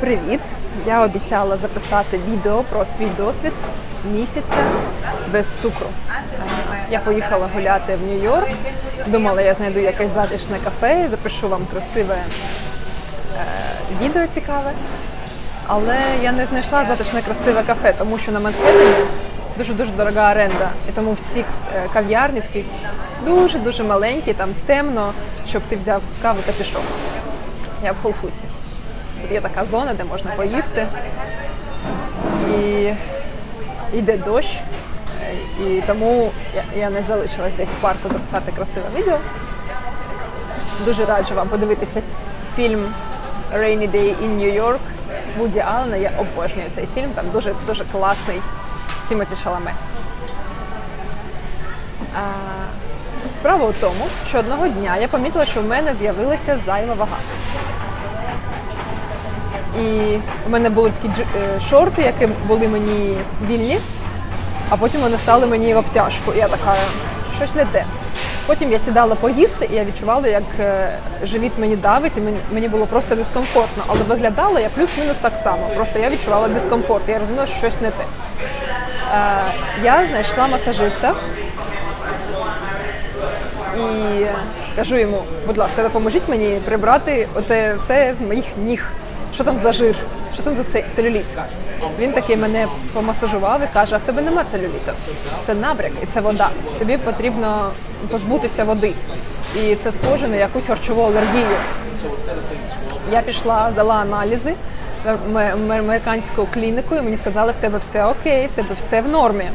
Привіт! Я обіцяла записати відео про свій досвід місяця без цукру. Я поїхала гуляти в Нью-Йорк. Думала, я знайду якесь затишне кафе запишу вам красиве е, відео цікаве. Але я не знайшла затишне красиве кафе, тому що на Манхеттені дуже-дуже дорога оренда. І тому всі е, кав'ярні такі дуже-дуже маленькі, там темно, щоб ти взяв каву та пішов. Я в Холфуці. Є така зона, де можна поїсти. І йде дощ. І тому я не залишилась десь в парку записати красиве відео. Дуже раджу вам подивитися фільм Rainy Day in New York Вуді Аллена. Я обожнюю цей фільм, там дуже дуже класний Тімоті Шаламе. А, справа у тому, що одного дня я помітила, що в мене з'явилася зайва вага. І у мене були такі джи- е, які були мені вільні, а потім вони стали мені в обтяжку. Я така, щось не те. Потім я сідала поїсти, і я відчувала, як е, живіт мені давить, і мені було просто дискомфортно. Але виглядала я плюс-мінус так само. Просто я відчувала дискомфорт. Я розуміла, що щось не те. Е, я знайшла масажиста і кажу йому, будь ласка, допоможіть мені прибрати оце все з моїх ніг. Що там за жир? Що там за цей целюліт? Він таки мене помасажував і каже: а в тебе нема целюліту. Це набряк і це вода. Тобі потрібно позбутися води. І це схоже на якусь харчову алергію. Я пішла, здала аналізи американську клініку, і мені сказали, в тебе все окей, в тебе все в нормі.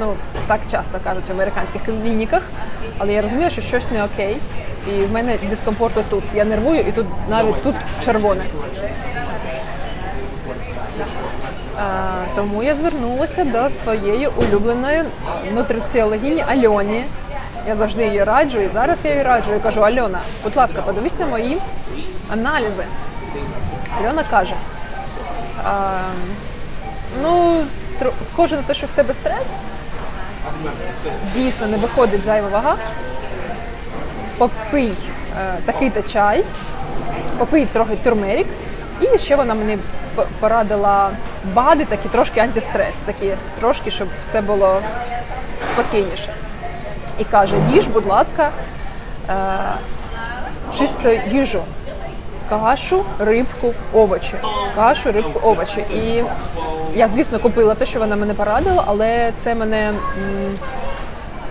Ну, так часто кажуть в американських клініках, але я розумію, що щось не окей. І в мене дискомфорт тут. Я нервую, і тут навіть тут червоне. А, тому я звернулася до своєї улюбленої нутриціологині Альоні. Я завжди її раджу, і зараз я її раджу. Я кажу, Альона, будь ласка, подивись на мої аналізи. Альона каже, а, ну, схоже на те, що в тебе стрес. Дійсно, не виходить зайва вага. Попий е, такий-то чай, попий трохи турмерік. І ще вона мені порадила БАДи, такі трошки антистрес, такі трошки, щоб все було спокійніше. І каже, їж, будь ласка, е, чисто їжу. Кашу, рибку, овочі. Кашу, рибку, овочі. І я, звісно, купила те, що вона мене порадила, але це мене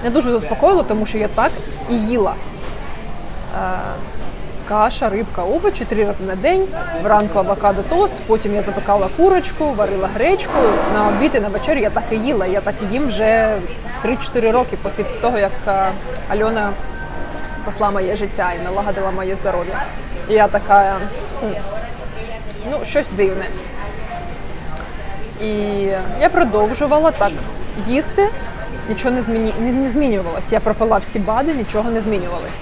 не дуже заспокоїло, тому що я так і їла. Е, Каша, рибка, овочі три рази на день, вранку авокадо тост, потім я запекала курочку, варила гречку. На обід і на вечерю я так і їла. Я так і їм вже 3-4 роки після того, як е, Альона спасла моє життя і налагодила моє здоров'я. І я така, «Хм, ну, щось дивне. І я продовжувала так їсти, нічого не, зміні... не, змінювалось. Я пропила всі БАДи, нічого не змінювалось.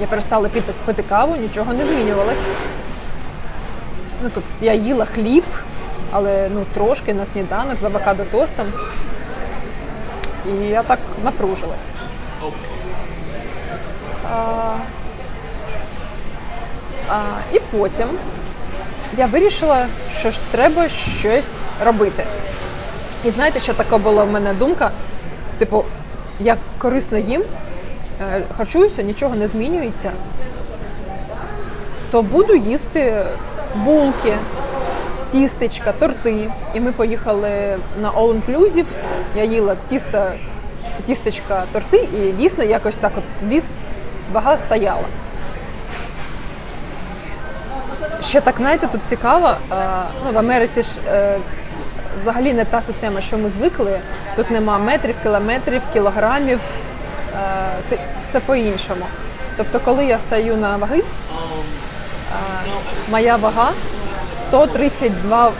Я перестала пити, пити каву, нічого не змінювалось. Ну, тут я їла хліб, але ну, трошки на сніданок з авокадо тостом. І я так напружилась. А, а, і потім я вирішила, що ж треба щось робити. І знаєте, що така була в мене думка? Типу, я корисно їм, е, харчуюся, нічого не змінюється, то буду їсти булки, тістечка, торти. І ми поїхали на All Inclusive. Я їла тісто, тістечка, торти, і дійсно якось так от віз вага стояла. Ще так, знаєте, тут цікаво. е, Ну, в Америці ж е, взагалі не та система, що ми звикли. Тут нема метрів, кілометрів, кілограмів. е, Це все по-іншому. Тобто, коли я стаю на ваги, моя вага 132 е,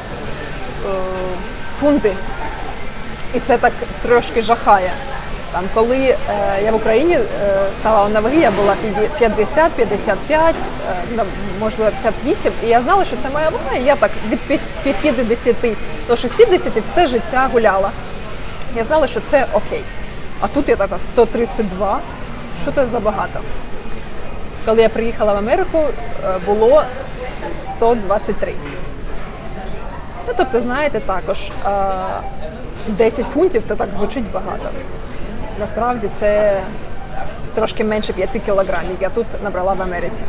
фунти. І це так трошки жахає. Там, коли е, я в Україні е, ставала на ваги, я була 50, 55, е, ну, можливо 58, і я знала, що це моя вага, і я так від 50 до 60 все життя гуляла. Я знала, що це окей. А тут я така 132, що це забагато. Коли я приїхала в Америку, е, було 123. Ну, тобто, знаєте, також е, 10 фунтів то так звучить багато. Насправді це трошки менше 5 кілограмів. Я тут набрала в Америці.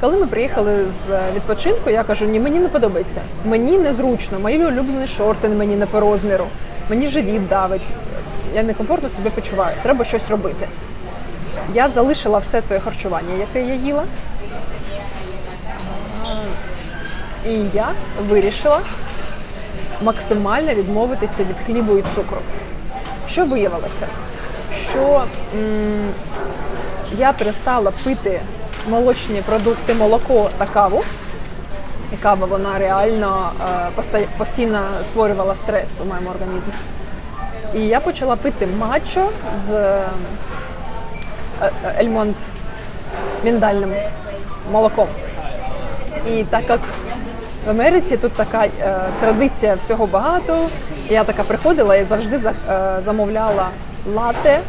Коли ми приїхали з відпочинку, я кажу, ні, мені не подобається. Мені незручно, мої улюблені шорти мені не по розміру, мені живіт давить. Я некомфортно себе почуваю. Треба щось робити. Я залишила все своє харчування, яке я їла. І я вирішила максимально відмовитися від хлібу і цукру. Що виявилося? Що м, я перестала пити молочні продукти, молоко та каву. І кава вона реально е, постійно створювала стрес у моєму організмі. І я почала пити матчо з е, е, ельмонт міндальним молоком. І так як в Америці тут така е, традиція всього багато, я така приходила і завжди за, е, замовляла лате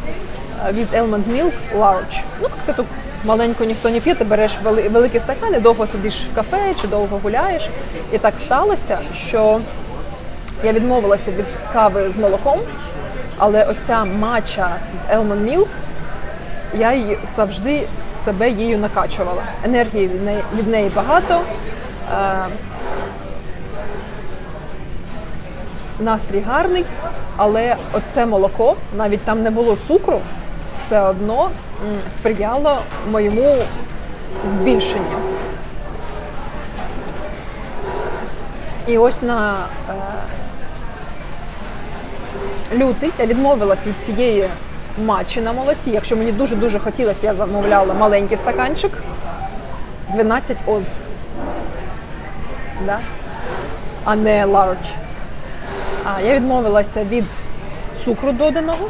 е, with almond milk large. Ну, як тут маленько ніхто не п'є, ти береш вели, великі стакани, довго сидиш в кафе чи довго гуляєш. І так сталося, що я відмовилася від кави з молоком, але оця матча з almond milk я її завжди себе її накачувала. Енергії від неї, від неї багато. Е, настрій гарний, але оце молоко, навіть там не було цукру, все одно сприяло моєму збільшенню. І ось на е, лютий я відмовилась від цієї матчі на молоці. Якщо мені дуже-дуже хотілося, я замовляла маленький стаканчик 12 оз. Да? А не large. Я відмовилася від цукру доданого,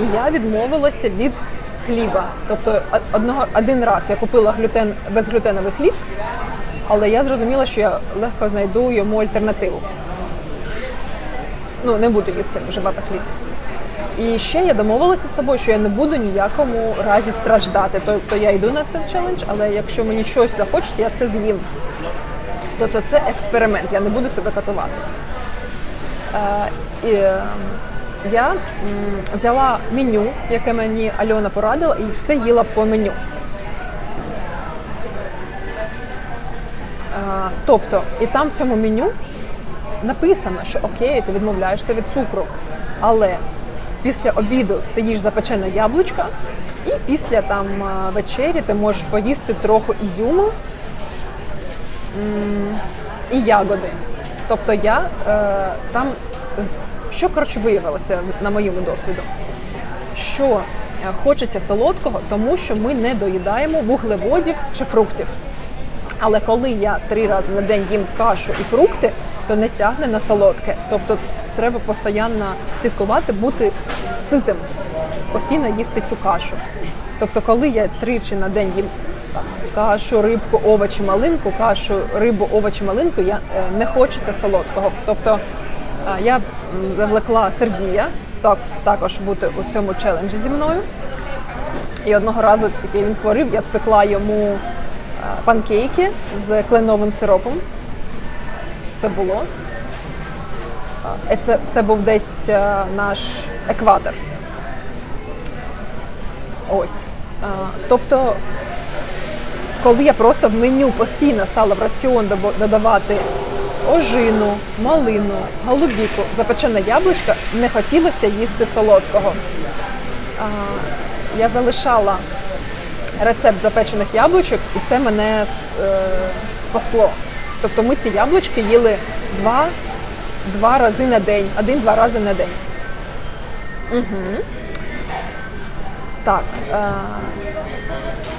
і я відмовилася від хліба. Тобто одного, один раз я купила глютен, безглютеновий хліб, але я зрозуміла, що я легко знайду йому альтернативу. Ну, не буду їсти вживати хліб. І ще я домовилася з собою, що я не буду ніякому разі страждати. Тобто я йду на цей челендж, але якщо мені щось захочеться, я це з'їм. Тобто це експеримент, я не буду себе катувати. Е, і, е, я взяла меню, яке мені Альона порадила, і все їла по меню. Е, тобто, і там в цьому меню написано, що окей, ти відмовляєшся від цукру, але після обіду ти їш запечене яблучко, і після там е, вечері ти можеш поїсти трохи ізюму і ягоди. Тобто я е, там що коротше виявилося на моєму досвіду, що е, хочеться солодкого, тому що ми не доїдаємо вуглеводів чи фруктів. Але коли я три рази на день їм кашу і фрукти, то не тягне на солодке. Тобто треба постійно слідкувати, бути ситим, постійно їсти цю кашу. Тобто, коли я тричі на день їм кашу, рибку, овочі, малинку, кашу, рибу, овочі, малинку, я е, не хочеться солодкого. Тобто е, я завлекла Сергія так, також бути у цьому челенджі зі мною. І одного разу такий він хворів, я спекла йому е, панкейки з кленовим сиропом. Це було. Це, це був десь наш екватор. Ось. Тобто, коли я просто в меню постійно стала в раціон додавати ожину, малину, голубіку, запечене яблучко, не хотілося їсти солодкого. А, Я залишала рецепт запечених яблучок, і це мене е, спасло. Тобто ми ці яблучки їли два, два рази на день, один-два рази на день. Угу. Так. Е,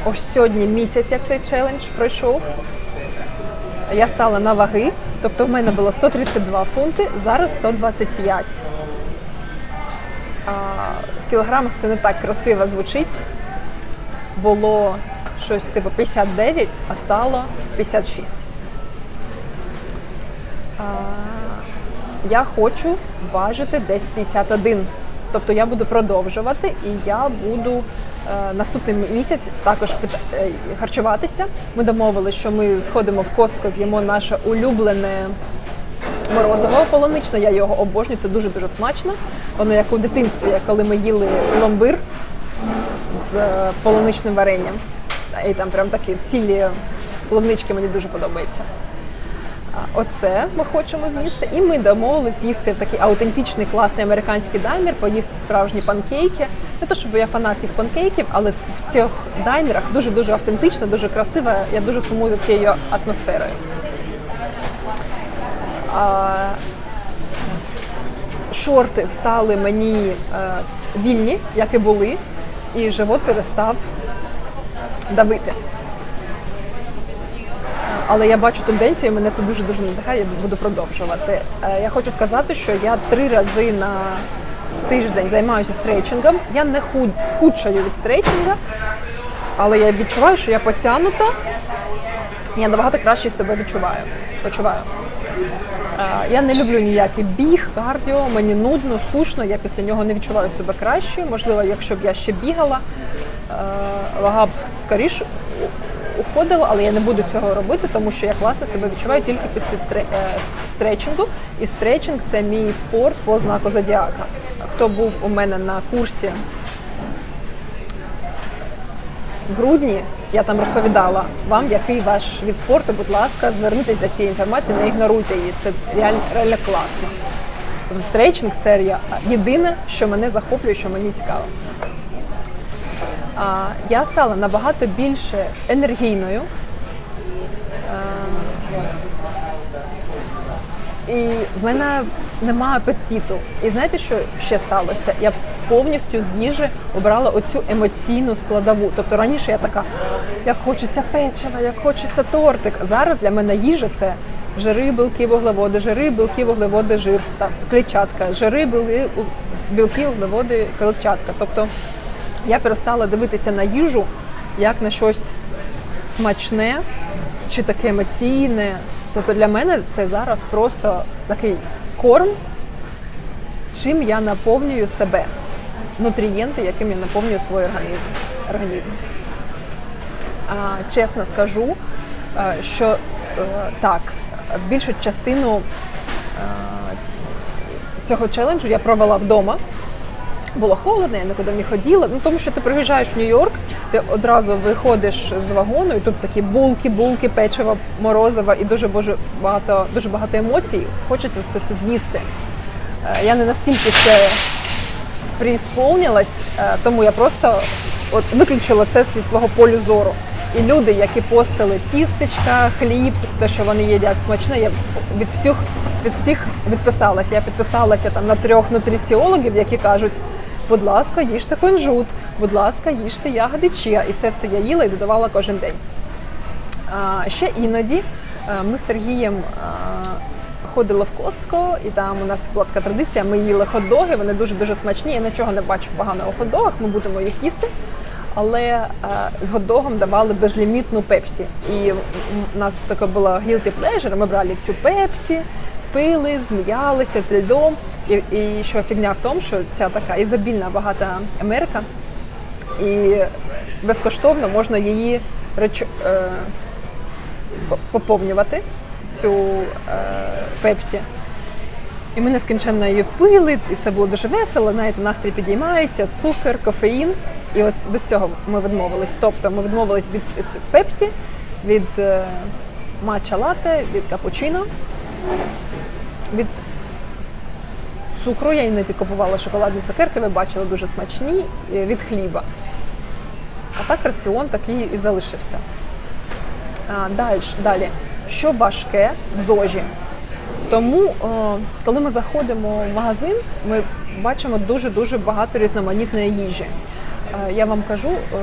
ось сьогодні місяць, як цей челендж пройшов. Я стала на ваги, тобто в мене було 132 фунти, зараз 125. А, в кілограмах це не так красиво звучить. Було щось типу 59, а стало 56. А, я хочу важити десь 51. Тобто я буду продовжувати і я буду е, наступний місяць також е, харчуватися. Ми домовилися, що ми сходимо в костку, з'їмо наше улюблене морозиво полуничне. Я його обожнюю, це дуже дуже смачно. Воно як у дитинстві, коли ми їли пломбир з е, полуничним варенням. І там прям такі цілі полунички мені дуже подобається. Оце ми хочемо з'їсти. І ми домовились з'їсти такий аутентичний класний американський дайнер, поїсти справжні панкейки. Не то, щоб я фанат цих панкейків, але в цих дайнерах дуже-дуже автентично, дуже красиво. Я дуже сумую за цією атмосферою. А, шорти стали мені е, вільні, як і були, і живот перестав давити. Але я бачу тенденцію, і мене це дуже дуже надихає, я буду продовжувати. Е, Я хочу сказати, що я три рази на тиждень займаюся стрейчингом. Я не худ, худшаю від стрейчинга, але я відчуваю, що я потягнута, я набагато краще себе відчуваю. почуваю. Е, Я не люблю ніякий біг, кардіо, мені нудно, скучно, я після нього не відчуваю себе краще. Можливо, якщо б я ще бігала, е, вага б скоріше у- уходила, але я не буду цього робити, тому що я класно себе відчуваю тільки після е, с- І стрейчинг це мій спорт по знаку зодіака. Хто був у мене на курсі в грудні я там розповідала вам, який ваш від спорту, будь ласка, звернутися до цієї інформації, не ігноруйте її. Це реально, реально класно. Стрейчинг це єдине, що мене захоплює, що мені цікаво. А, я стала набагато більше енергійною. І в мене немає апетиту. І знаєте, що ще сталося? Я повністю з їжі обрала оцю емоційну складову. Тобто раніше я така, як хочеться печива, як хочеться тортик. Зараз для мене їжа це жири, білки, вуглеводи, жири, білки, вуглеводи, жир, там, клетчатка, жири, білки, білки, вуглеводи, клетчатка. Тобто я перестала дивитися на їжу як на щось смачне чи таке емоційне. Тобто для мене це зараз просто такий корм, чим я наповнюю себе. Нутрієнти, яким я наповнюю свій організм. організм. А, чесно скажу, е, що е, так, більшу частину е, цього челенджу я провела вдома. Було холодно, я нікуди не ходила. Ну тому що ти приїжджаєш в Нью-Йорк, ти одразу виходиш з вагону, і тут такі булки, булки, печива, морозива і дуже дуже багато, дуже багато емоцій. Хочеться це все з'їсти. Е, Я не настільки це приісполнилась, е, тому я просто от виключила це зі свого полю зору. І люди, які постили тістечка, хліб, те, що вони їдять смачне, я від всіх від всіх відписалася. Я підписалася там на трьох нутриціологів, які кажуть, будь ласка, їжте кунжут, будь ласка, їжте ягоди чия. І це все я їла і додавала кожен день. А, ще іноді е, ми з Сергієм е, ходили в Костко, і там у нас була така традиція. Ми їли хот-доги, вони дуже дуже смачні. Я нічого не бачу поганого в хот-догах, ми будемо їх їсти. Але е, з хот-догом давали безлімітну пепсі. І у нас таке було guilty pleasure, Ми брали всю пепсі, пили, зміялися з льдом. І, і що фігня в тому, що ця така ізобільна багата Америка, і безкоштовно можна її реч... е, поповнювати цю е, пепсі. І ми нескінченно її пили, і це було дуже весело. Знаєте, настрій підіймається, цукор, кофеїн. І от без цього ми відмовились. Тобто ми відмовились від пепсі, від е, матча лате, від капучино, від цукру. Я іноді купувала шоколадні цукерки, ви бачили дуже смачні, від хліба. А так раціон такий і залишився. А, далі, далі. Що важке в ЗОЖі? Тому, е, коли ми заходимо в магазин, ми бачимо дуже-дуже багато різноманітної їжі. Е, Я вам кажу, е,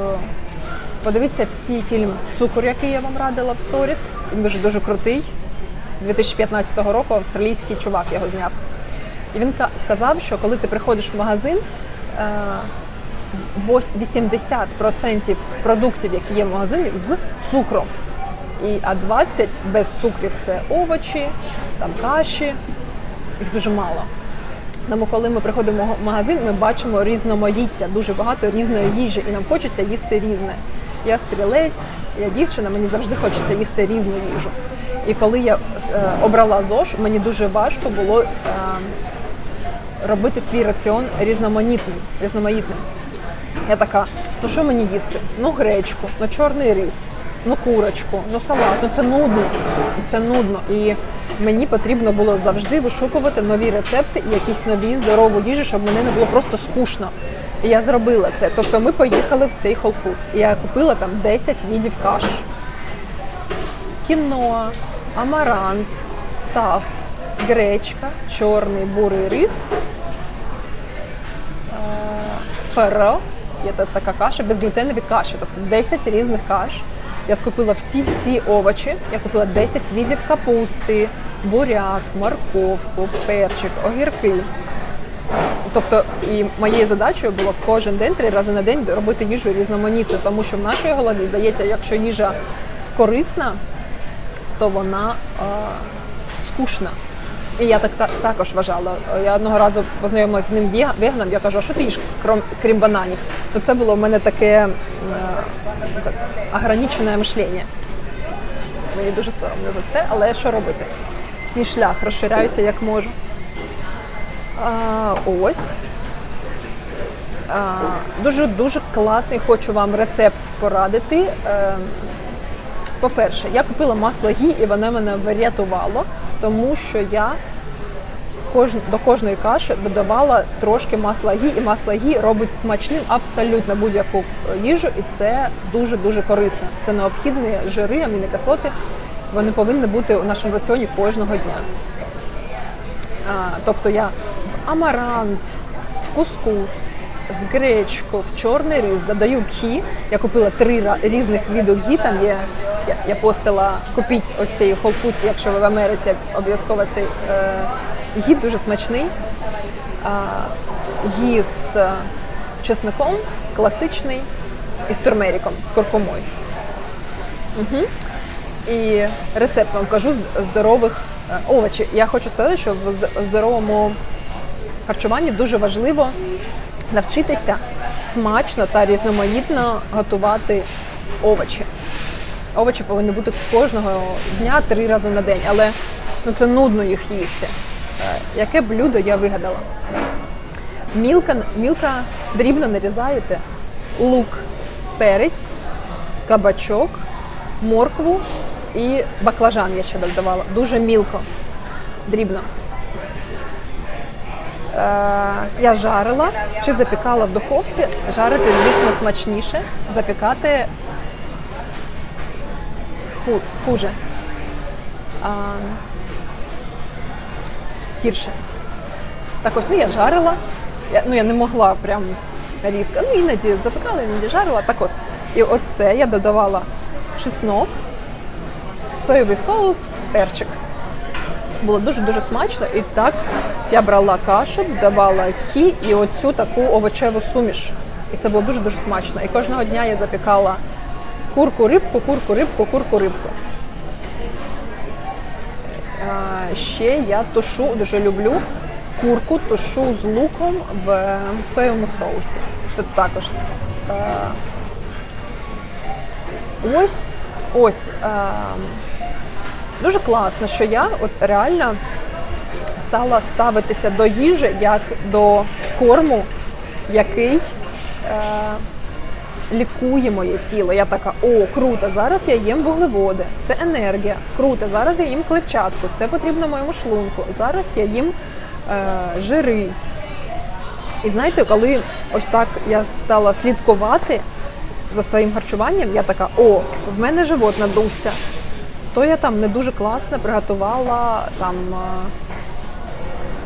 подивіться всі фільм Цукор, який я вам радила в сторіс. Він дуже дуже крутий. 2015 року австралійський чувак його зняв. І він сказав, що коли ти приходиш в магазин, е, вось- 80% продуктів, які є в магазині, з цукром. І, а 20 без цукрів це овочі, там каші, їх дуже мало. Тому, коли ми приходимо в магазин, ми бачимо різноманіття, дуже багато різної їжі, і нам хочеться їсти різне. Я стрілець, я дівчина, мені завжди хочеться їсти різну їжу. І коли я е, обрала ЗОЖ, мені дуже важко було е, робити свій раціон різноманітним, різноманітним. Я така, ну що мені їсти? Ну гречку, ну чорний рис, ну курочку, ну салат. Ну це нудно. Це нудно. І мені потрібно було завжди вишукувати нові рецепти і якісь нові здорову їжу, щоб мені не було просто скучно. І я зробила це. Тобто ми поїхали в цей Whole Foods. І я купила там 10 видів каш. Кіноа, амарант, таф, гречка, чорний бурий рис, феро. Є та- така каша, безглютенові каші, тобто 10 різних каш. Я скупила всі-всі овочі. Я купила 10 видів капусти, буряк, морковку, перчик, огірки. Тобто, і моєю задачею було кожен день, три рази на день робити їжу різноманітну, тому що в нашій голові здається, якщо їжа корисна, то вона е, скучна. І я так та- також вважала. Я одного разу познайомилася з ним вега- веганом, я кажу, а що ти їш, крім, крім бананів? Ну це було в мене таке е, так, ограничене мишлення. Мені дуже соромно за це, але що робити? Мій шлях розширяюся як можу. А, ось. Дуже дуже класний, хочу вам рецепт порадити. Е, по-перше, я купила масло гі і воно мене врятувало, тому що я до кожної каші додавала трошки масла гі, і масло гі робить смачним абсолютно будь-яку їжу, і це дуже-дуже корисно. Це необхідні жири, амінокислоти. Вони повинні бути у нашому раціоні кожного дня. А, тобто я в амарант, в кускус, в гречку, в чорний рис додаю гі. Я купила три різних виду гі. Там є я, постила купіть оцей Whole якщо ви в Америці, обов'язково цей е, гі дуже смачний. Гі з е, чесником, класичний і з турмериком, з куркумою. І рецепт вам кажу з здорових е, овочів. Я хочу сказати, що в здоровому харчуванні дуже важливо навчитися смачно та різноманітно готувати овочі. Овочі повинні бути кожного дня три рази на день, але ну, це нудно їх їсти. Е, Яке блюдо я вигадала? Мілка, мілка дрібно нарізаєте лук, перець, кабачок, моркву і баклажан я ще додавала. Дуже мілко, дрібно. Е, я жарила чи запікала в духовці. Жарити, звісно, смачніше. Запікати хуже. А, гірше. Так ось, ну я жарила. Я, ну я не могла прям різко. Ну іноді запекала, іноді жарила. Так от. І оце я додавала чеснок, соєвий соус, перчик. Було дуже-дуже смачно. І так я брала кашу, додавала хі і оцю таку овочеву суміш. І це було дуже-дуже смачно. І кожного дня я запікала курку, рибку, курку, рибку, курку, рибку. А, ще я тушу, дуже люблю курку, тушу з луком в соєвому соусі. Це також. е, ось, ось. е, дуже класно, що я от реально стала ставитися до їжі як до корму, який е, лікує моє тіло. Я така, о, круто, зараз я їм вуглеводи, це енергія. Круто, зараз я їм клетчатку, це потрібно моєму шлунку. Зараз я їм е, жири. І знаєте, коли ось так я стала слідкувати за своїм харчуванням, я така, о, в мене живот надувся. То я там не дуже класно приготувала там. е,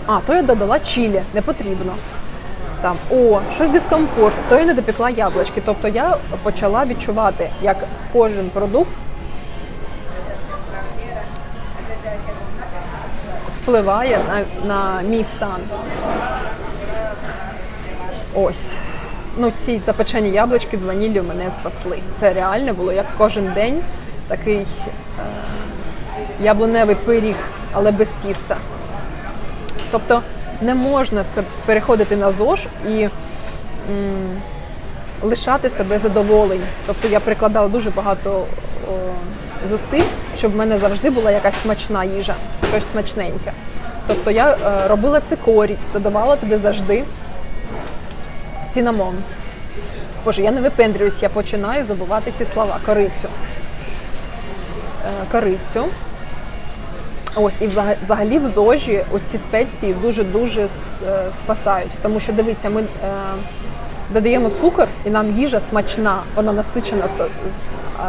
А, то я додала чілі, не потрібно. Там, о, щось дискомфорт, то я не допікла яблучки. Тобто я почала відчувати, як кожен продукт впливає на, на мій стан. Ось. Ну, ці запечені яблучки з ваніллю мене спасли. Це реально було як кожен день такий е, яблуневий пиріг, але без тіста. Тобто не можна переходити на ЗОЖ і м, лишати себе задоволень. Тобто я прикладала дуже багато о, зусиль, щоб в мене завжди була якась смачна їжа, щось смачненьке. Тобто я е, робила цикорій, додавала туди завжди сінамон. Боже, я не випендрююсь, я починаю забувати ці слова. Корицю. Е, корицю. Ось, і взага- взагалі в ЗОЖі оці спеції дуже-дуже е, спасають. Тому що дивіться, ми е, додаємо цукор, і нам їжа смачна, вона насичена з, з, е,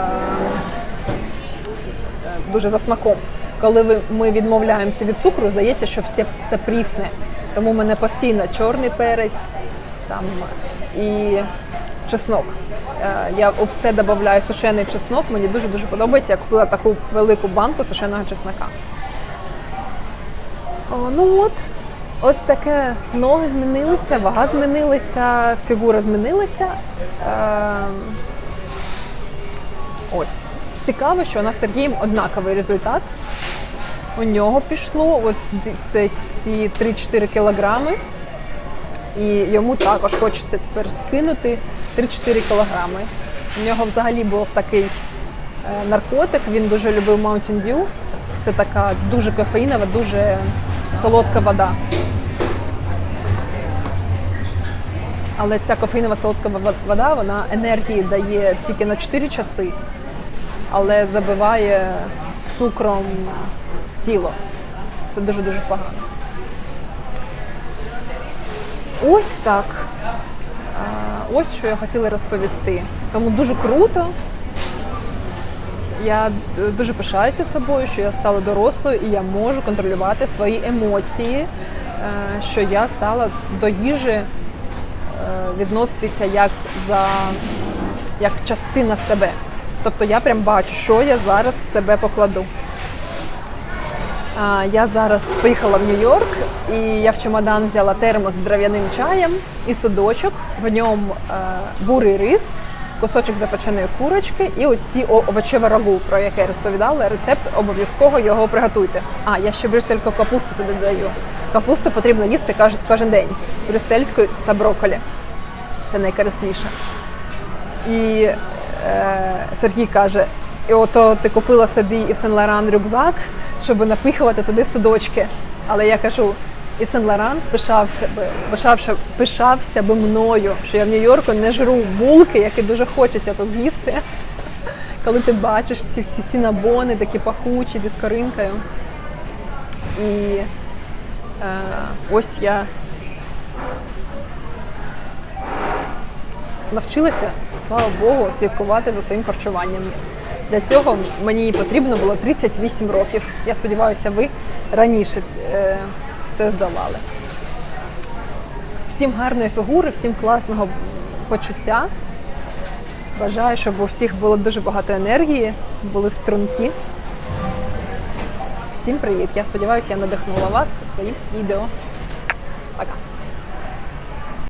е, дуже за смаком. Коли ми відмовляємося від цукру, здається, що все, все прісне. Тому в мене постійно чорний перець там, і чеснок. Я у все додаю сушений чеснок, мені дуже-дуже подобається. Я купила таку велику банку сушеного чеснока. Ну от, ось таке ноги змінилися, вага змінилася, фігура змінилася. Ем, ось. Цікаво, що у нас Сергієм однаковий результат. У нього пішло ось десь ці 3-4 кілограми. І йому також хочеться тепер скинути 3-4 кілограми. У нього взагалі був такий е, наркотик, він дуже любив Mountain Dew. Це така дуже кофеїнова, дуже солодка вода. Але ця кофеїнова солодка вода, вона енергії дає тільки на 4 часи, але забиває цукром тіло. Це дуже-дуже погано. Ось так. Ось що я хотіла розповісти. Тому дуже круто. Я дуже пишаюся собою, що я стала дорослою і я можу контролювати свої емоції, е, що я стала до їжі е, відноситися як за як частина себе. Тобто я прям бачу, що я зараз в себе покладу. Я зараз поїхала в Нью-Йорк і я в чемодан взяла термос з дров'яним чаєм і судочок. В ньому е, бурий рис, кусочок запеченої курочки і оці овочеве рагу, про яке я розповідала. Рецепт обов'язково його приготуйте. А я ще брюссельську капусту туди додаю. Капусту потрібно їсти кож- кожен день. Брюссельську та брокколі. Це найкорисніше. І е, Сергій каже: і ото ти купила собі і Сен Лоран рюкзак, щоб напихувати туди судочки. Але я кажу, і Сен Лоран пишався би, пишався, пишався би мною, що я в Нью-Йорку не жру булки, які дуже хочеться то з'їсти. Коли ти бачиш ці всі сінабони, такі пахучі зі скоринкою. І е, ось я навчилася, слава Богу, слідкувати за своїм харчуванням. Для цього мені потрібно було 38 років. Я сподіваюся, ви раніше е, це здолали. Всім гарної фігури, всім класного почуття. Бажаю, щоб у всіх було дуже багато енергії, були струнки. Всім привіт! Я сподіваюся, я надихнула вас своїм відео.